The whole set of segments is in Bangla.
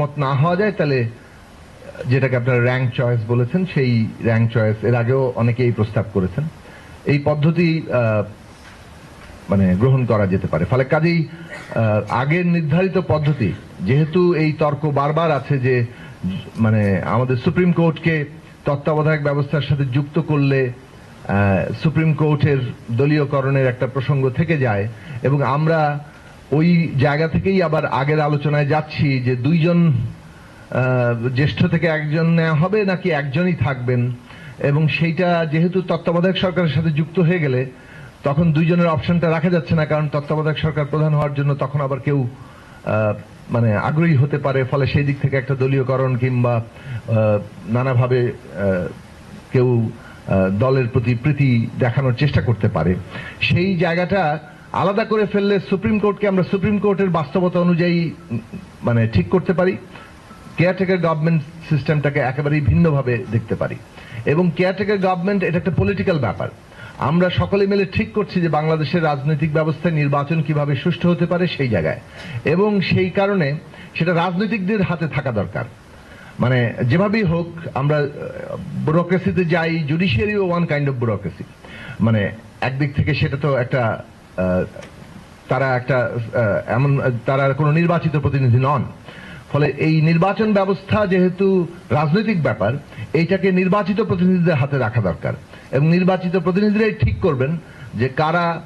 মত না হওয়া যায়, তাহলে যেটাকে আপনারা র্যাঙ্ক চয়েস বলেছেন, সেই র্যাঙ্ক চয়েস এর আগেও অনেকেই প্রস্তাব করেছেন। এই পদ্ধতি মানে গ্রহণ করা যেতে পারে। ফলে কাজেই আগের নির্ধারিত পদ্ধতি, যেহেতু এই তর্ক বারবার আছে যে মানে আমাদের সুপ্রিম কোর্টকে তত্ত্বাবধায়ক ব্যবস্থার সাথে যুক্ত করলে সুপ্রিম কোর্টের দলীয়করণের একটা প্রসঙ্গ থেকে যায়, এবং আমরা ওই জায়গা থেকেই আবার আগের আলোচনায় যাচ্ছি যে দুইজন জ্যেষ্ঠ থেকে একজন নেওয়া হবে নাকি একজনই থাকবেন? এবং সেইটা যেহেতু তত্ত্বাবধায়ক সরকারের সাথে যুক্ত হয়ে গেলে, তখন দুইজনের অপশনটা রাখা যাচ্ছে না, কারণ তত্ত্বাবধায়ক সরকার প্রধান হওয়ার জন্য তখন আবার কেউ মানে আগ্রহী হতে পারে, ফলে সেই দিক থেকে একটা দলীয়করণ কিংবা নানাভাবে কেউ দলের প্রতি প্রীতি দেখানোর চেষ্টা করতে পারে। সেই জায়গাটা আলাদা করে ফেললে সুপ্রিম কোর্টকে আমরা সুপ্রিম কোর্টের বাস্তবতা অনুযায়ী মানে ঠিক করতে পারি। কেয়ারটেকার গভর্নমেন্ট সিস্টেমটাকে একেবারেই ভিন্নভাবে দেখতে পারি। এবং কেয়ারটেকার গভর্নমেন্ট এটা একটা পলিটিক্যাল ব্যাপার। আমরা সকলে মিলে ঠিক করছি যে বাংলাদেশের রাজনৈতিক ব্যবস্থায় নির্বাচন কীভাবে সুষ্ঠু হতে পারে সেই জায়গায়। এবং সেই কারণে সেটা রাজনৈতিকদের হাতে থাকা দরকার। মানে যেভাবেই হোক, আমরা ব্যুরোক্রেসিতে যাই জুডিশিয়ারিও ওয়ান কাইন্ড অফ ব্যুরোক্রেসি মানে একদিক থেকে সেটা তো একটা তারা একটা এমন, তারা কোনো নির্বাচিত প্রতিনিধি নন। ফলে এই নির্বাচন ব্যবস্থা যেহেতু রাজনৈতিক ব্যাপার, এইটাকে নির্বাচিত প্রতিনিধিদের হাতে রাখা দরকার। এবং নির্বাচিত প্রতিনিধিরাই ঠিক করবেন যে কারা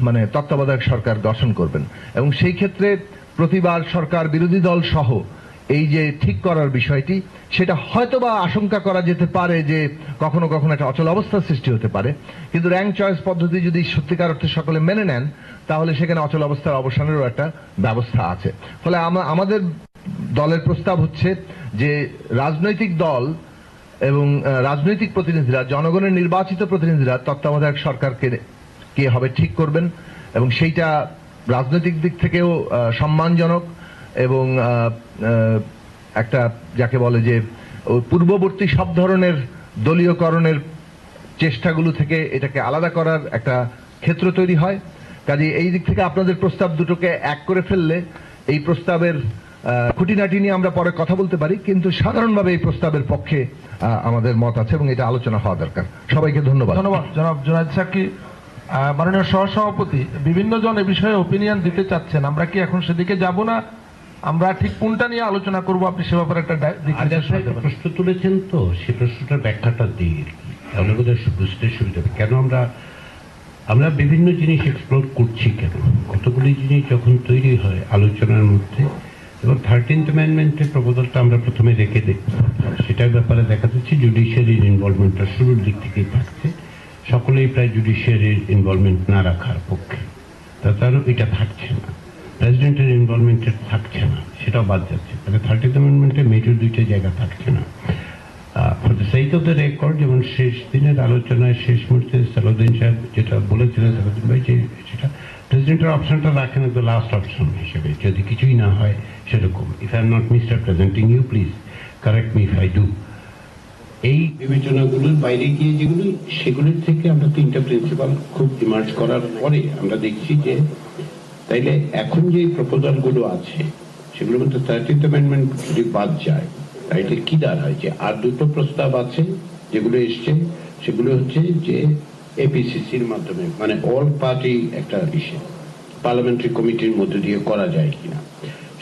মানে তত্ত্বাবধায়ক সরকার গঠন করবেন। এবং সেই ক্ষেত্রে প্রতিবার সরকার বিরোধী দল সহ এই যে ঠিক করার বিষয়টি, সেটা হয়তোবা আশঙ্কা করা যেতে পারে যে কখনো কখনো একটা অচল অবস্থার সৃষ্টি হতে পারে। কিন্তু র্যাঙ্ক চয়েস পদ্ধতি যদি সত্যিকার অর্থে সকলে মেনে নেন, তাহলে সেখানে অচল অবস্থার অবসানেরও একটা ব্যবস্থা আছে। ফলে আমা- আমাদের দলের প্রস্তাব হচ্ছে যে রাজনৈতিক দল এবং রাজনৈতিক প্রতিনিধিরা, জনগণের নির্বাচিত প্রতিনিধিরা তত্ত্বাবধায়ক সরকারকে কে হবে ঠিক করবেন এবং সেইটা রাজনৈতিক দিক থেকেও সম্মানজনক। এবং একটা যাকে বলে যে পূর্ববর্তী সব ধরনের দলীয়করণের চেষ্টাগুলো থেকে এটাকে আলাদা করার একটা ক্ষেত্র তৈরি হয়। কাজে এই দিক থেকে আপনাদের প্রস্তাব দুটোকে এক করে ফেললে এই প্রস্তাবের খুঁটিনাটি নিয়ে আমরা পরে কথা বলতে পারি কিন্তু সাধারণভাবে এই প্রস্তাবের পক্ষে আমাদের মত আছে এবং এটা আলোচনা হওয়া দরকার। সবাইকে ধন্যবাদ। ধন্যবাদ জনাব জুনায়দ সাকি আহ, মাননীয় সহসভাপতি বিভিন্ন জন এ বিষয়ে ওপিনিয়ন দিতে চাচ্ছেন আমরা কি এখন সেদিকে যাব না? আমরা ঠিক কোনটা নিয়ে আলোচনা করব আপনি সে ব্যাপারে একটা দেবেন। প্রশ্ন তুলেছেন তো সে প্রশ্নটার ব্যাখ্যাটা দিই বোধহয় বুঝতে সুবিধা হবে। কেন আমরা আমরা বিভিন্ন জিনিস এক্সপ্লোর করছি কেন? কতগুলি জিনিস যখন তৈরি হয় আলোচনার মধ্যে এবং থার্টিন্থ অ্যামেন্ডমেন্টের প্রপোজালটা আমরা প্রথমে রেখে দেখতে সেটার ব্যাপারে দেখা যাচ্ছে জুডিশিয়ারির ইনভলভমেন্টটা শুরুর দিক থেকেই থাকছে। সকলেই প্রায় জুডিশিয়ারির ইনভলভমেন্ট না রাখার পক্ষে। তাছাড়াও এটা থাকছে না। প্রেসিডেন্টের ইনভলভমেন্টের থাকছে না, সেটাও বাদ যাচ্ছে। মানে থার্টিন্থ অ্যামেন্ডমেন্টে মেজর দুইটা জায়গা থাকছে না। For the off the record যেমন শেষ দিনের আলোচনায়, শেষ মুহূর্তে সালাউদ্দিন সাহেব যেটা বলেছিলেন, সালাউদ্দিন ভাই, যে সেটা প্রেসিডেন্টের অপশনটা রাখেন দ্য লাস্ট অপশন হিসেবে। যদি কিছুই না হয়, সেরকম। If I am not misrepresenting you please correct me if I do এই বিবেচনাগুলোর বাইরে গিয়ে যেগুলো, সেগুলির থেকে আমরা তিনটা প্রিন্সিপাল খুব ইমার্জ করার পরে আমরা দেখছি যে তাইলে এখন যে প্রপোজালগুলো আছে, সেগুলোর মধ্যে থার্টিন্থ অ্যামেন্ডমেন্ট যদি বাদ যায়, তাইলে কি দাঁড়ায়? যে আর দুটো প্রস্তাব আছে যেগুলো এসছে, সেগুলো হচ্ছে যে এপিসিসির মাধ্যমে মানে অল পার্টি একটা বিষয় পার্লামেন্টারি কমিটির মধ্যে দিয়ে করা যায় কিনা।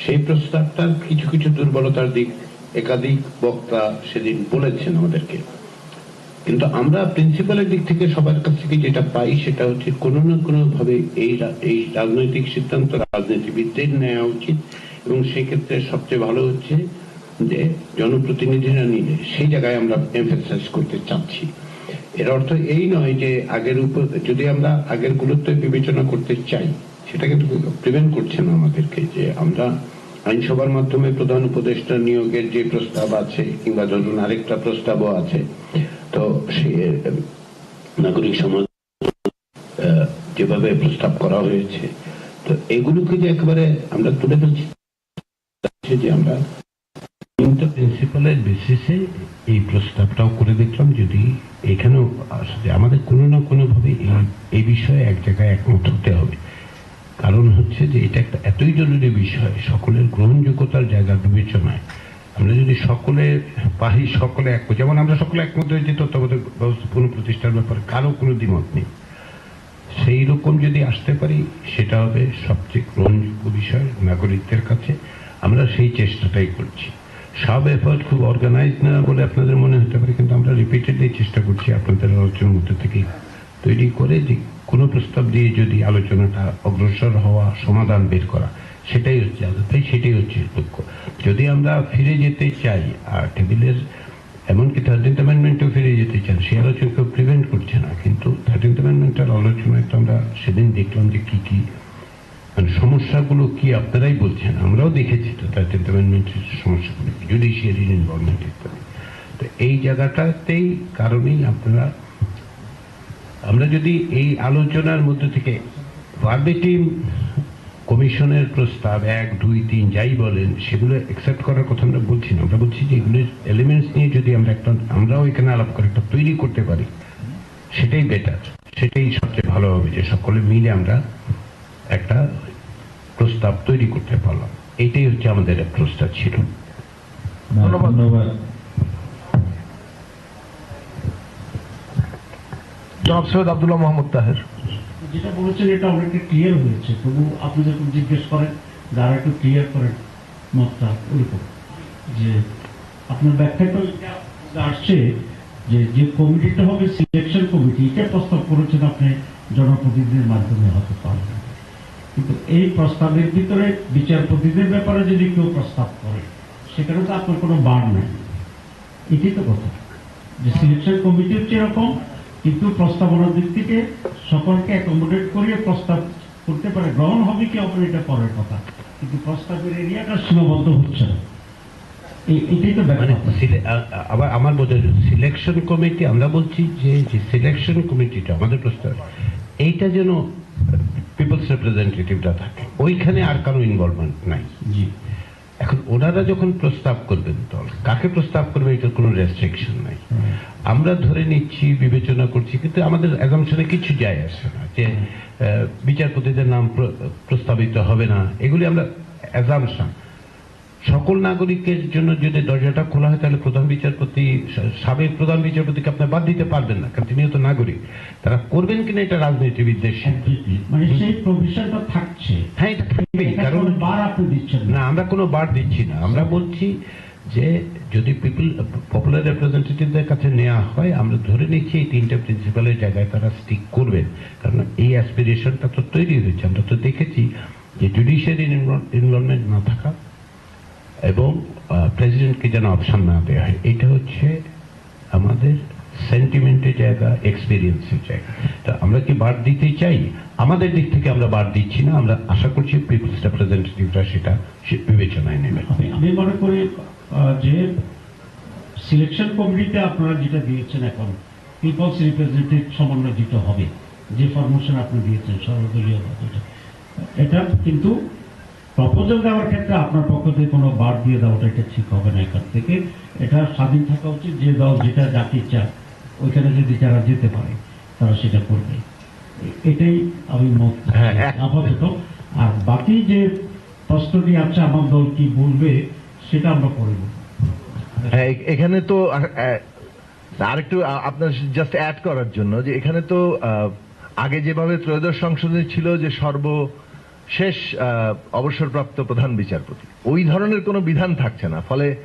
সেই প্রস্তাবটার কিছু কিছু দুর্বলতার দিক, একাধিক বক্তা সেদিন বলেছেন আমাদেরকে। কিন্তু আমরা প্রিন্সিপালের দিক থেকে সবার কাছ থেকে যেটা পাই সেটা হচ্ছে কোনো না কোনো ভাবে এই এই রাজনৈতিক সিদ্ধান্ত রাজনীতিবিদদের নেওয়া উচিত এবং সেক্ষেত্রে সবচেয়ে ভালো হচ্ছে যে জনপ্রতিনিধিরা নিলে সেই জায়গায় আমরা এমফেসাইজ করতে চাচ্ছি। এর অর্থ এই নয় যে আগের উপর, যদি আমরা আগের গুরুত্ব বিবেচনা করতে চাই সেটা কিন্তু প্রিভেন্ট করছে না আমাদেরকে যে আমরা আইনসভার মাধ্যমে প্রধান উপদেষ্টা নিয়োগের যে প্রস্তাব আছে কিংবা ধরুন আরেকটা প্রস্তাবও আছে তো সে, নাগরিক সমাজ যেভাবে প্রস্তাব করা হয়েছে, তো এগুলোকে যে একেবারে আমরা তুলে ধরছি যে আমরা প্রিন্সিপালের বেসিসে এই প্রস্তাবটাও করে দেখলাম, যদি এখানেও আসলে আমাদের কোনো না কোনো ভাবে এই এই বিষয়ে এক জায়গায় একমত হতে হবে। কারণ হচ্ছে যে এটা একটা এতই জরুরি বিষয়, সকলের গ্রহণযোগ্যতার জায়গা বিবেচনায়। আমরা যদি সকলে পারি সকলে এক যেমন আমরা সকলে একমত হয়েছি তত্ত্বাবধায়ক ব্যবস্থা পুনঃপ্রতিষ্ঠার ব্যাপারে কারও কোনো দ্বিমত নেই। সেই রকম যদি আসতে পারি, সেটা হবে সবচেয়ে গ্রহণযোগ্য বিষয় নাগরিকদের কাছে। আমরা সেই চেষ্টাটাই করছি। সব এফার্ট খুব অর্গানাইজ না বলে আপনাদের মনে হতে পারে, কিন্তু আমরা রিপিটেডলি চেষ্টা করছি আপনাদের আলোচনার মধ্যে থেকে তৈরি করে যে কোনো প্রস্তাব দিয়ে যদি আলোচনাটা অগ্রসর হওয়া, সমাধান বের করা সেটাই হচ্ছে তাই সেটাই হচ্ছে লক্ষ্য যদি আমরা ফিরে যেতে চাই, আর টেবিলের এমনকি থার্টিন্থ অ্যামেন্ডমেন্টেও ফিরে যেতে চান সেই আলোচনা কেউ প্রিভেন্ট করছে না, কিন্তু থার্টিন্থ অ্যামেন্ডমেন্টের আলোচনায় তো আমরা সেদিন দেখলাম যে কি কি মানে সমস্যাগুলো কি আপনারাই বলছেন, আমরাও দেখেছি তো থার্টিন্থ অ্যামেন্ডমেন্টের সমস্যাগুলো জুডিশিয়ারির ইনভলভমেন্ট ইত্যাদি তো এই জায়গাটাতেই কারণেই আপনারা, আমরা যদি এই আলোচনার মধ্যে থেকে ভার্বেটিম কমিশনের প্রস্তাব এক দুই তিন যাই বলেন সেগুলো অ্যাকসেপ্ট করার কথা আমরা বলছি না। আমরা বলছি যে এগুলো এলিমেন্টস নিয়ে যদি আমরা একটা আমরাও এখানে আলাপ করে একটা তৈরি করতে পারি সেটাই বেটার সেটাই সবচেয়ে ভালো হবে যে সকলে মিলে আমরা একটা প্রস্তাব তৈরি করতে পারলাম। এটাই হচ্ছে আমাদের প্রস্তাব ছিল। ধন্যবাদ। জনাব সৈয়দ আবদুল্লাহ মোহাম্মদ তাহের। যেটা বলেছেন, এটা অনেকটা ক্লিয়ার হয়েছে। তবু আপনি যখন জিজ্ঞেস করেন, যারা একটু ক্লিয়ার করেন মতটা ওইরকম যে আপনার ব্যাখ্যাটা আসছে যে যে কমিটিটা হবে সিলেকশন কমিটি এটা প্রস্তাব করেছেন আপনি জনপ্রতিনিধির মাধ্যমে হতে পারবেন। কিন্তু এই প্রস্তাবের ভিতরে বিচারপতিদের ব্যাপারে যদি কেউ প্রস্তাব করে, সেখানে তো আপনার কোনো বার নেই। এটাই তো কথা। যে সিলেকশন কমিটি হচ্ছে এরকম, কিন্তু প্রস্তাবনার দিক থেকে সকলকে অ্যাকোমোডেট করিয়ে প্রস্তাব করতে পারে। গ্রহণ হবে কি হবে এটা পরের কথা। কিন্তু প্রস্তাবের এরিয়াটা সীমাবদ্ধ হচ্ছে না। মানে আবার আমার বোঝা সিলেকশন কমিটি আমরা বলছি যে যে সিলেকশন কমিটিটা আমাদের প্রস্তাব এইটা যেন পিপলস রিপ্রেজেন্টেটিভরা থাকে। ওইখানে আর কারও ইনভলভমেন্ট নাই। জি। এখন ওনারা যখন প্রস্তাব করবেন দল কাকে প্রস্তাব করবে এটার কোনো রেস্ট্রিকশন নাই। আমরা ধরে নিচ্ছি বিবেচনা করছি কিন্তু আমাদের অ্যাজামশনে কিছু যায় আসে না যে বিচারপতিদের নাম প্রস্তাবিত হবে না। এগুলি আমরা অ্যাজামশন সকল নাগরিকের জন্য যদি দরজাটা খোলা হয় তাহলে প্রধান বিচারপতি সাবেক প্রধান বিচারপতিকে আপনি বাদ দিতে পারবেন না কারণ তিনিও তো নাগরিক। তারা করবেন কিনা এটা রাজনীতিবিদদের। মানে সেই প্রভিশনটা থাকছে। হ্যাঁ এটা থাকবেই কারণ বার আপনি দিচ্ছেন না। না আমরা কোনো বার দিচ্ছি না। আমরা বলছি যে যদি পিপল পপুলার রিপ্রেজেন্টেটিভদের কাছে নেওয়া হয়, আমরা ধরে নিচ্ছি এই তিনটা প্রিন্সিপালের জায়গায় তারা স্টিক করবেন কারণ এই অ্যাসপিরেশনটা তো তৈরি হয়েছে। আমরা তো দেখেছি যে জুডিশিয়ারি ইনভলভমেন্ট না থাকা এবং প্রেসিডেন্টকে যেন অপশন না দেওয়া হয়, এটা হচ্ছে আমাদের সেন্টিমেন্টের জায়গা এক্সপিরিয়েন্সের জায়গা। তা আমরা কি বার দিতে চাই? আমাদের দিক থেকে আমরা বার দিচ্ছি না। আমরা আশা করছি পিপলস রিপ্রেজেন্টেটিভরা সেটা বিবেচনায় নেবেন আমি মনে করি যে সিলেকশন কমিটিতে আপনারা যেটা দিয়েছেন এখন পিপলস রিপ্রেজেন্টেটিভ সমন্বয় হবে যে ফরমেশন আপনি দিয়েছেন সর্বদলীয় পদ্ধতি। এটা কিন্তু প্রপোজাল দেওয়ার ক্ষেত্রে আপনার পক্ষ থেকে কোনো বার দিয়ে দেওয়াটা এটা ঠিক হবে না এখান থেকে। এটা স্বাধীন থাকা উচিত যে দল যেটা যাকে চায় ওইখানে যদি যারা যেতে পারে তারা সেটা করবে। এটাই আমি মত হ্যাঁ, এক- আপাতত আর বাকি যে প্রশ্নটি আছে আমার দল কি বলবে সেটা আমরা করে নেব। হ্যাঁ এখানে তো আরেকটু আপনার জাস্ট অ্যাড করার জন্য যে এখানে তো আগে যেভাবে ত্রয়োদশ সংশোধনী ছিল যে সর্বশেষ আহ, অবসরপ্রাপ্ত প্রধান বিচারপতি ওই ধরনের কোনো বিধান থাকছে না। ফলে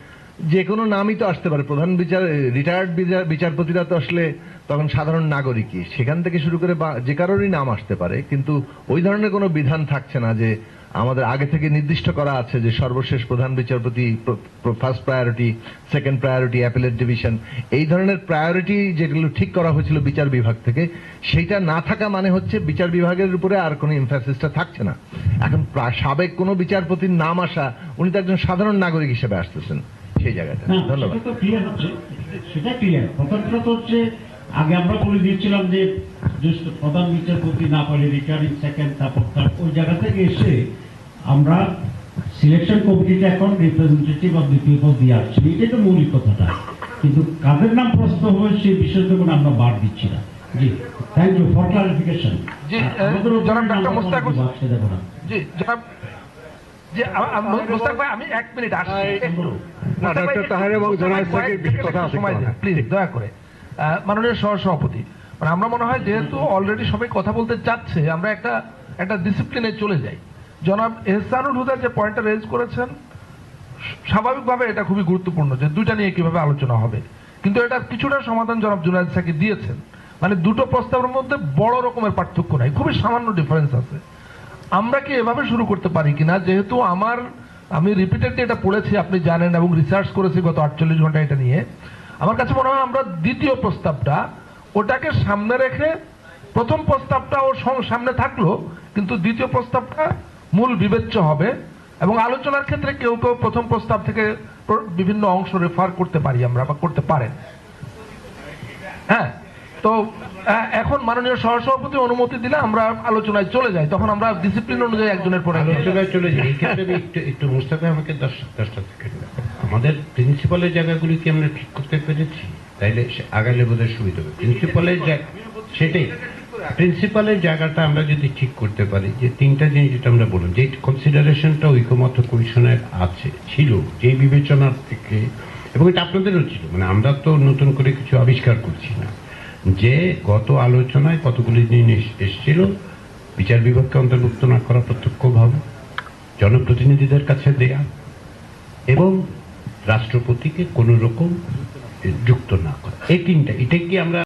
যে কোনো নামই তো আসতে পারে। প্রধান বিচার রিটায়ার্ড বিচারপতিরা তো আসলে তখন সাধারণ নাগরিকই। সেখান থেকে শুরু করে যে কারোরই নাম আসতে পারে। কিন্তু ওই ধরনের কোনো বিধান থাকছে না যে আমাদের আগে থেকে নির্দিষ্ট করা আছে যে সর্বশেষ প্রধান বিচারপতি first priority second priority appellate division এই ধরনের প্রায়োরিটি যেগুলো ঠিক করা হয়েছিল বিচার বিভাগ থেকে সেইটা না থাকা মানে হচ্ছে বিচার বিভাগের উপরে আর কোনো ইনফাসিসটা থাকছে না। এখন সাবেক কোনো বিচারপতির নাম আসা উনি তো একজন সাধারণ নাগরিক হিসেবে আসতেছেন সেই জায়গাটা ধন্যবাদ। সেটা ক্লিয়ার তো হচ্ছে আগে আমরা বলে দিয়েছিলাম যে প্রধান বিচারপতি না পারে রিটার্নিং সেকেন্ড তারপর ওই জায়গা থেকে এসে আমরা সিলেকশন কমিটিটা এখন রিপ্রেজেন্টেটিভ অফ দি পিপল দিয়ে আসছি। এটাই তো মৌলিক কথাটা। কিন্তু কাদের নাম প্রস্তুত হবে সেই বিষয়টা কোনো আমরা বাদ দিচ্ছি না। জি থ্যাংক ইউ ফর ক্লারিফিকেশন জি, আহ, জনাব ডাক্তার মোস্তাক হোসেন। জি জনাব জি আ- আ- মোস্তাক ভাই আমি এক মিনিট আসছি। একটু না, ডক্টর তাহের এবং জনাব সাকিব কথা সময় দিন প্লিজ দয়া করে। আহ, মাননীয় সহ সভাপতি মানে আমরা মনে হয় যেহেতু অলরেডি সবাই কথা বলতে চাচ্ছে আমরা একটা একটা ডিসিপ্লিনে চলে যাই। জনাব এহসানুল হুদা যে পয়েন্টটা রেজ করেছেন, স্বাভাবিকভাবে এটা খুবই গুরুত্বপূর্ণ যে দুইটা নিয়ে কীভাবে আলোচনা হবে। কিন্তু এটা কিছুটা সমাধান জনাব জুনায়দ সাকি দিয়েছেন। মানে দুটো প্রস্তাবের মধ্যে বড় রকমের পার্থক্য নাই, খুবই সামান্য ডিফারেন্স আছে। আমরা কি এভাবে শুরু করতে পারি কিনা? যেহেতু আমার, আমি রিপিটেডলি এটা পড়েছি, আপনি জানেন এবং রিসার্চ করেছি গত আটচল্লিশ ঘণ্টা এটা নিয়ে। আমার কাছে মনে হয় আমরা দ্বিতীয় প্রস্তাবটা, ওটাকে সামনে রেখে প্রথম প্রস্তাবটা ওর সামনে থাকল, কিন্তু দ্বিতীয় প্রস্তাবটা মূল বিবেচ্য হবে এবং আলোচনার ক্ষেত্রে কেউ কেউ প্রথম প্রস্তাব থেকে বিভিন্ন অংশ রেফার করতে পারি আমরা বা করতে পারেন। হ্যাঁ তো এখন মাননীয় সহসভাপতি অনুমতি দিলে আমরা আলোচনায় চলে যাই। তখন আমরা ডিসিপ্লিন অনুযায়ী একজনের পরে আলোচনায় চলে যাই। আমি একটু মোস্তাফা আমাকে দশ দশটা আমাদের প্রিন্সিপালের জায়গাগুলি কি আমরা ঠিক করতে পেরেছি। তাইলে আগালে বোধহয় সুবিধা হবে। প্রিন্সিপালের সেটাই। প্রিন্সিপালের জায়গাটা আমরা যদি ঠিক করতে পারি, যে তিনটা জিনিস যেটা আমরা বললাম, যে কনসিডারেশনটা ঐকমত্য কমিশনের আছে, ছিল, যে বিবেচনার থেকে, এবং এটা আপনাদেরও ছিল মানে আমরা তো নতুন করে কিছু আবিষ্কার করছি না, যে গত আলোচনায় কতগুলি জিনিস এসেছিল, বিচার বিভাগকে অন্তর্ভুক্ত না করা প্রত্যক্ষভাবে জনপ্রতিনিধিদের কাছে দেয়া, এবং রাষ্ট্রপতিকে কোন রকম যুক্ত না করা। এই তিনটা এটা কি আমরা